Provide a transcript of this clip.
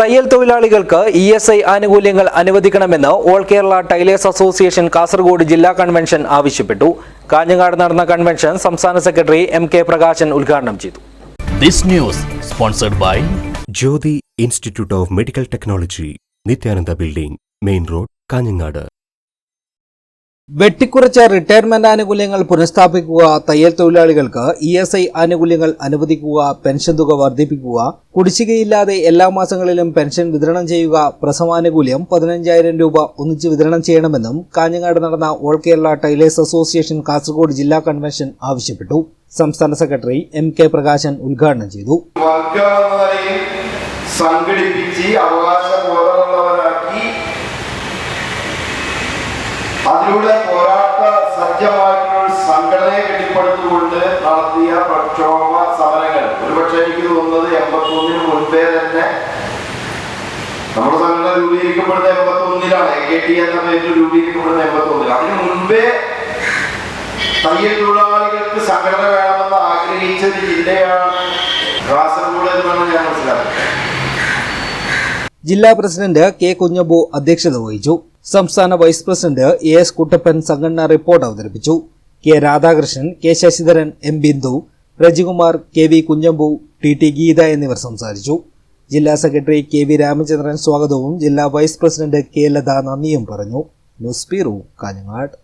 തയ്യൽ തൊഴിലാളികൾക്ക് E S I ആനുകൂല്യങ്ങൾ അനുവദിക്കണമെന്ന് all Kerala tailors association Kasaragod ജില്ലാ കൺവെൻഷൻ ആവശ്യപ്പെട്ടു. കാഞ്ഞങ്ങാട് നടന്ന കൺവെൻഷൻ സംസ്ഥാന സെക്രട്ടറി എം കെ പ്രകാശൻ ഉദ്ഘാടനം ചെയ്തു. This news sponsored by Jyothi institute of medical technology Nithyananda building main road Kanhangad. വെട്ടിക്കുറച്ച retirement ആനുകൂല്യങ്ങൾ പുനഃസ്ഥാപിക്കുക തയ്യൽ തൊഴിലാളികൾക്ക് ഇ എസ് ഐ ആനുകൂല്യങ്ങൾ അനുവദിക്കുക പെൻഷൻ തുക വർദ്ധിപ്പിക്കുക കുടിശ്ശികയില്ലാതെ എല്ലാ മാസങ്ങളിലും പെൻഷൻ വിതരണം ചെയ്യുക പ്രസവാനുകൂല്യം പതിനഞ്ചായിരം രൂപ ഒന്നിച്ച് വിതരണം ചെയ്യണമെന്നും കാഞ്ഞങ്ങാട് നടന്ന all Kerala tailors association Kasaragod ജില്ലാ കൺവെൻഷൻ ആവശ്യപ്പെട്ടു. സംസ്ഥാന സെക്രട്ടറി എം കെ പ്രകാശൻ ഉദ്ഘാടനം ചെയ്തു. സംഘടിപ്പിച്ച് അവകാശബോധമുള്ളവരാക്കി അതിലൂടെ പോരാട്ട സജ്ജമായിട്ടുള്ള സംഘടനയെ കെട്ടിപ്പടുത്തുകൊണ്ട് നടത്തിയ പ്രക്ഷോഭ സമരങ്ങൾ. ഒരുപക്ഷെ എനിക്ക് തോന്നുന്നത് എൺപത്തി ഒന്നിന് മുൻപേ തന്നെ നമ്മുടെ സംഘടന രൂപീകരിക്കപ്പെടുന്ന എൺപത്തി ഒന്നിലാണ് എ കെ ടി എന്ന പേരിൽ രൂപീകരിക്കപ്പെടുന്ന എൺപത്തി ഒന്നിൽ അതിന് മുൻപേ തയ്യൽ തൊഴിലാളികൾക്ക് സംഘടന വേണമെന്ന് ആഗ്രഹിച്ച ഒരു ജില്ലയാണ് കാസർഗോഡ് എന്നാണ് ഞാൻ മനസ്സിലാക്കുന്നത് ജില്ലാ പ്രസിഡന്റ് കെ കുഞ്ഞബു അധ്യക്ഷത വഹിച്ചു. സംസ്ഥാന vice president A S Kuttappan സംഘടനാ റിപ്പോർട്ട് അവതരിപ്പിച്ചു. K Radhakrishnan K Sasidharan M Bindu Rajikumar K V Kunhambu T T Geetha എന്നിവർ സംസാരിച്ചു. ജില്ലാ സെക്രട്ടറി കെ വി രാമചന്ദ്രൻ സ്വാഗതവും ജില്ലാ വൈസ് പ്രസിഡന്റ് കെ ലത നന്ദിയും പറഞ്ഞു. News bureau Kanhangad.